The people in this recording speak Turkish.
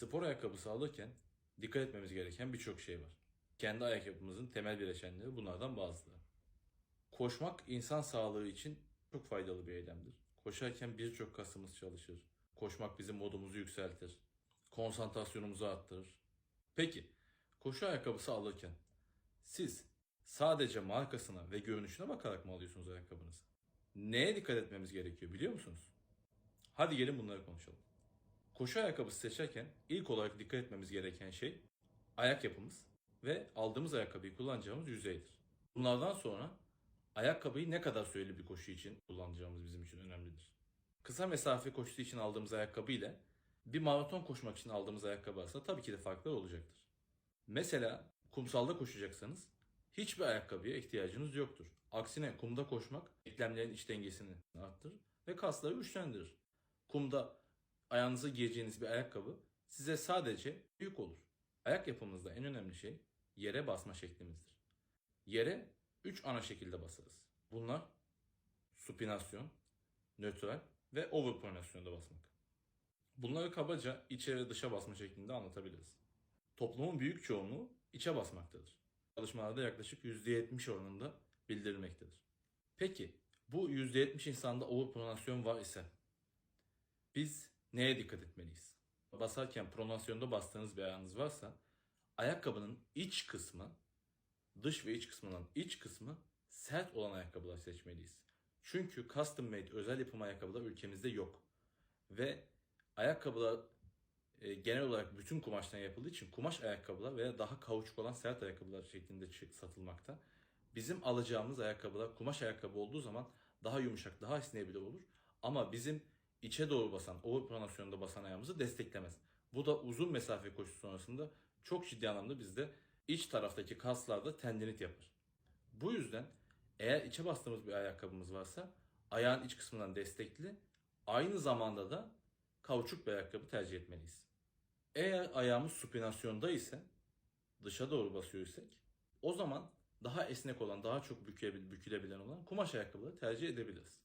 Spor ayakkabısı alırken dikkat etmemiz gereken birçok şey var. Kendi ayakkabımızın temel bileşenleri bunlardan bazıları. Koşmak insan sağlığı için çok faydalı bir eylemdir. Koşarken birçok kasımız çalışır. Koşmak bizim modumuzu yükseltir. Konsantrasyonumuzu arttırır. Peki, koşu ayakkabısı alırken siz sadece markasına ve görünüşüne bakarak mı alıyorsunuz ayakkabınızı? Neye dikkat etmemiz gerekiyor biliyor musunuz? Hadi gelin bunları konuşalım. Koşu ayakkabısı seçerken ilk olarak dikkat etmemiz gereken şey ayak yapımız ve aldığımız ayakkabıyı kullanacağımız yüzeydir. Bunlardan sonra ayakkabıyı ne kadar süreli bir koşu için kullanacağımız bizim için önemlidir. Kısa mesafe koşusu için aldığımız ayakkabı ile bir maraton koşmak için aldığımız ayakkabı arasında tabii ki de farklar olacaktır. Mesela kumsalda koşacaksanız hiçbir ayakkabıya ihtiyacınız yoktur. Aksine kumda koşmak eklemlerin iç dengesini arttırır ve kasları güçlendirir. Kumda ayağınıza giyeceğiniz bir ayakkabı size sadece büyük olur. Ayak yapımızda en önemli şey yere basma şeklimizdir. Yere 3 ana şekilde basarız. Bunlar supinasyon, nötral ve overpronasyonda basmak. Bunları kabaca içe ve dışa basma şeklinde anlatabiliriz. Toplumun büyük çoğunluğu içe basmaktadır. Çalışmalarda yaklaşık %70 oranında bildirilmektedir. Peki bu %70 insanda overpronasyon var ise biz neye dikkat etmeliyiz? Basarken pronasyonda bastığınız bir ayağınız varsa ayakkabının iç kısmı dış ve iç kısmının iç kısmı sert olan ayakkabılar seçmeliyiz. Çünkü custom made özel yapım ayakkabılar ülkemizde yok. Ve ayakkabılar e, genel olarak bütün kumaştan yapıldığı için kumaş ayakkabılar veya daha kauçuk olan sert ayakkabılar şeklinde satılmakta. Bizim alacağımız ayakkabılar kumaş ayakkabı olduğu zaman daha yumuşak, daha esneyebilir olur. Ama bizim içe doğru basan, overpronasyonda basan ayağımızı desteklemez. Bu da uzun mesafe koşusu sonrasında çok ciddi anlamda bizde iç taraftaki kaslarda tendinit yapar. Bu yüzden eğer içe bastığımız bir ayakkabımız varsa ayağın iç kısmından destekli, aynı zamanda da kauçuk bir ayakkabı tercih etmeliyiz. Eğer ayağımız supinasyonda ise dışa doğru basıyor isek o zaman daha esnek olan, daha çok bükülebilen olan kumaş ayakkabıları tercih edebiliriz.